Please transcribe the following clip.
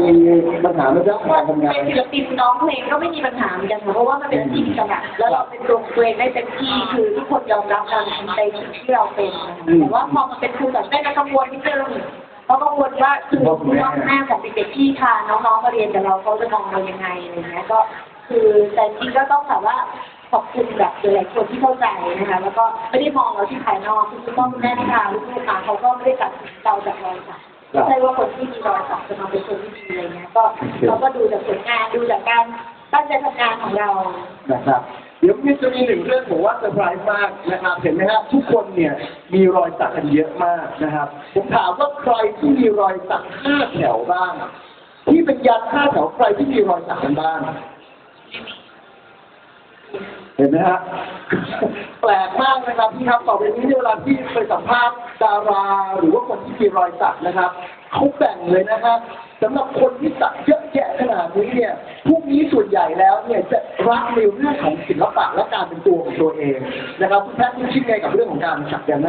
มีปัญหาในเรื่องของการทำงานเป็นศิลปินน้องเพลงก็ไม่มีปัญหาเหมือนกันค่ะเพราะว่ามันเป็นอาชีพอิสระแล้วเราเป็นตัวของตัวเองได้เต็มที่คือทุกคนยอมรับเราในสิ่งที่เราเป็นนะคะแต่ว่าพอมันเป็นครูแบบได้กังวลนิดนึงเพราะกังวลว่าคือคุณพ่อคุณแม่ของเด็กๆที่พาน้องๆมาเรียนกับเราเขาจะมองเรายังไงอะไรเงี้ยก็ คือแต่จริงก็ต้องแบบว่าขอบคุณแบบหลายๆคนที่เข้าใจนะคะแล้วก็ไม่ได้มองเราที่ภายนอกคือคุณพ่อคุณแม่ที่พาลูกๆมาเขาก็ไม่ได้ตัดสินเราจากรอยสัก ไม่ใช่ว่าคนที่มีรอยสักจะมาเป็นคนที่ดีอะไรเงี้ยก็เราก็ดูจากผลงานดูจากการตั้งใจทำงานของเรา นะครับ เดี๋ยวมีจะมีหนึ่งเรื่องผมว่าเซอร์ไพรส์มากนะครับ เห็นไหมครับทุกคนเนี่ยมีรอยสักกันเยอะมากนะครับ ผมถามว่าใครที่มีรอยสักห้าแถวบ้าง ที่เป็นยันห้าแถวใครที่มีรอยสักกันบ้าง เห็นไหมฮะแปลกมากนะครับพี่ครับต่อไปนี้เวลาที่ไปสัมภาษณ์ดารา หรือว่าคนที่มีรอยสักนะครับเขาแบ่งเลยนะครับสำหรับคนที่สักเยอะแยะขนาดนี้เนี่ยพวกนี้ส่วนใหญ่แล้วเนี่ยจะรักในเรื่องของศิลปะและการเป็นตัวของตัวเองนะครับคุณแพทย์คุณคิดไงกับเรื่องของการสักยันต์หน้า